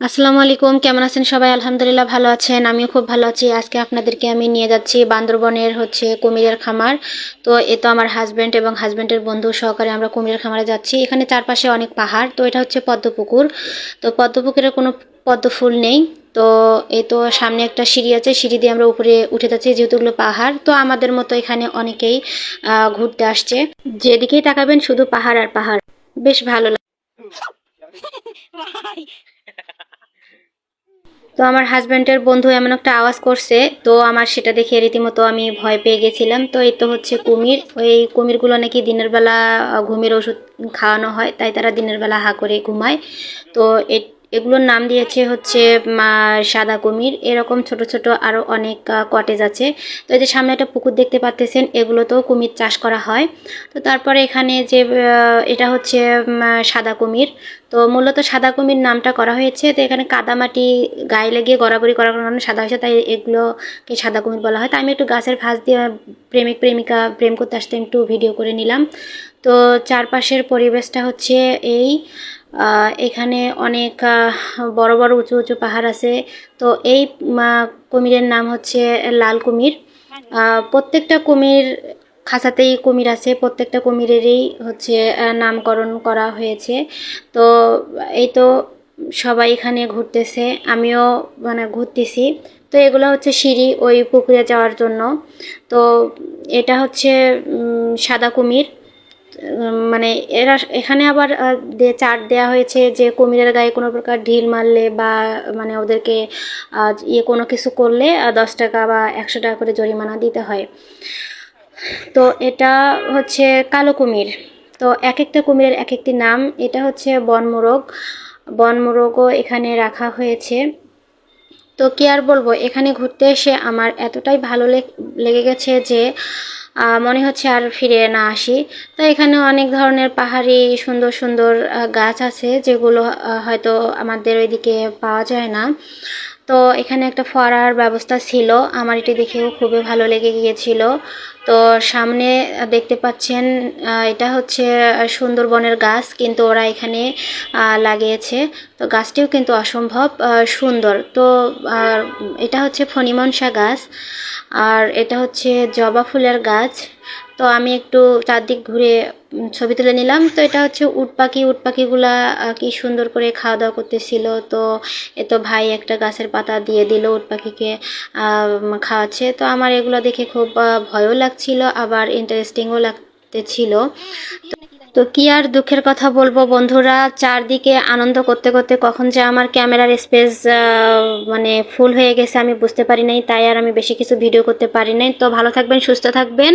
আসসালামু আলাইকুম, কেমন আছেন সবাই? আলহামদুলিল্লাহ ভালো আছেন, আমিও খুব ভালো আছি। আজকে আপনাদেরকে আমি নিয়ে যাচ্ছি বান্দরবনের হচ্ছে কুমিরের খামার। তো এ তো আমার হাজব্যান্ড এবং হাজব্যান্ডের বন্ধু সহকারে আমরা কুমিরের খামারে যাচ্ছি। এখানে চারপাশে অনেক পাহাড়, তো এটা হচ্ছে পদ্মপুকুর। তো পদ্মপুকুরে কোনো পদ্ম ফুল নেই। তো এই তো সামনে একটা সিঁড়ি আছে, সিঁড়ি দিয়ে আমরা উপরে উঠে যাচ্ছি, যেহেতু পাহাড়। তো আমাদের মতো এখানে অনেকেই ঘুরতে আসছে। যেদিকেই তাকাবেন শুধু পাহাড় আর পাহাড়। বেশ ভালো লাগে তো আমার হাজব্যান্ডের বন্ধু এমন একটা আওয়াজ করছে, তো আমার সেটা দেখে রীতিমতো আমি ভয় পেয়ে গেছিলাম। তো এই তো হচ্ছে কুমির। ওই কুমিরগুলো নাকি দিনের বেলা ঘুমের ওষুধ খাওয়ানো হয়, তাই তারা দিনের বেলা হা করে ঘুমায়। তো এ- এগুলোর নাম দিয়েছে হচ্ছে সাদা কুমির। এরকম ছোট ছোট আরও অনেক কটেজ আছে। তো এই যে সামনে একটা পুকুর দেখতে পাচ্তেছেন এগুলোতেও কুমির চাষ করা হয়। তো তারপরে এখানে যে এটা হচ্ছে সাদা কুমির। তো মূলত সাদা কুমির নামটা করা হয়েছে। তো এখানে কাদামাটি গায়ে লেগে গড়াগড়ি করার কারণে সাদা হয়েছে, তাই এগুলোকে সাদা কুমির বলা হয়। তাই আমি একটু গাছের ফাঁস দিয়ে প্রেমিক, প্রেমিকা প্রেম করতে আসতে একটু ভিডিও করে নিলাম। তো চারপাশের পরিবেশটা হচ্ছে এই এখানে অনেক বড় বড় উঁচু উঁচু পাহাড় আছে। তো এই কুমিরের নাম হচ্ছে লাল কুমির। প্রত্যেকটা কুমির খাঁচাতেই কুমির আছে। প্রত্যেকটা কুমিরেরই হচ্ছে নামকরণ করা হয়েছে। তো এই তো সবাই এখানে ঘুরতেছে। আমিও মানে ঘুরতেছি। তো এগুলো হচ্ছে সিঁড়ি ওই পুকুরে যাওয়ার জন্য। তো এটা হচ্ছে সাদা কুমির। মানে এরা এখানে আবার আহ, দে চার্ট দেওয়া হয়েছে যে কুমিরের গায়ে কোনো প্রকার ঢিল মারলে বা মানে ওদেরকে ইয়ে কোনো কিছু করলে দশ টাকা বা একশো টাকা করে জরিমানা দিতে হয়। তো এটা হচ্ছে কালো কুমির। তো এক একটা কুমিরের এক একটি নাম এটা হচ্ছে বনমোরগ। বনমোরগও এখানে রাখা হয়েছে। তো কি আর বলব, এখানে ঘুরতে এসে আমার এতটাই ভালো লেগ- গেছে যে মনে হচ্ছে আর ফিরে না আসি। তো এখানে অনেক ধরনের পাহাড়ি সুন্দর সুন্দর গাছ আছে যেগুলো হয়তো আমাদের ওইদিকে পাওয়া যায় না। তো এখানে একটা ফরার ব্যবস্থা ছিল। আমার এটি দেখেও খুবই ভালো লেগে গিয়েছিল। তো সামনে দেখতে পাচ্ছেন এটা হচ্ছে সুন্দরবনের গাছ, কিন্তু ওরা এখানে লাগিয়েছে। তো গাছটিও কিন্তু অসম্ভব সুন্দর। তো এটা হচ্ছে ফণিমনসা গাছ, আর এটা হচ্ছে জবা ফুলের গাছ। তো আমি একটু চারদিক ঘুরে ছবি তুলে নিলাম। তো এটা হচ্ছে উট পাখি, উট পাখিগুলা কি সুন্দর করে খাওয়া দাওয়া করতেছিল। তো এ তো ভাই একটা গাছের পাতা দিয়ে দিল উট পাখিকে খাওয়াচ্ছে। তো আমার এগুলো দেখে খুব ভয়ও ভয়ও লাগছিল আবার ইন্টারেস্টিংও লাগতেছিল। তো কি আর দুঃখের কথা বলব বন্ধুরা? চারদিকে আনন্দ করতে করতে কখন যে আমার ক্যামেরার স্পেস মানে ফুল হয়ে গেছে আমি বুঝতে পারি নাই, তাই আর আমি বেশি কিছু ভিডিও করতে পারি নাই। তো ভালো থাকবেন, সুস্থ থাকবেন।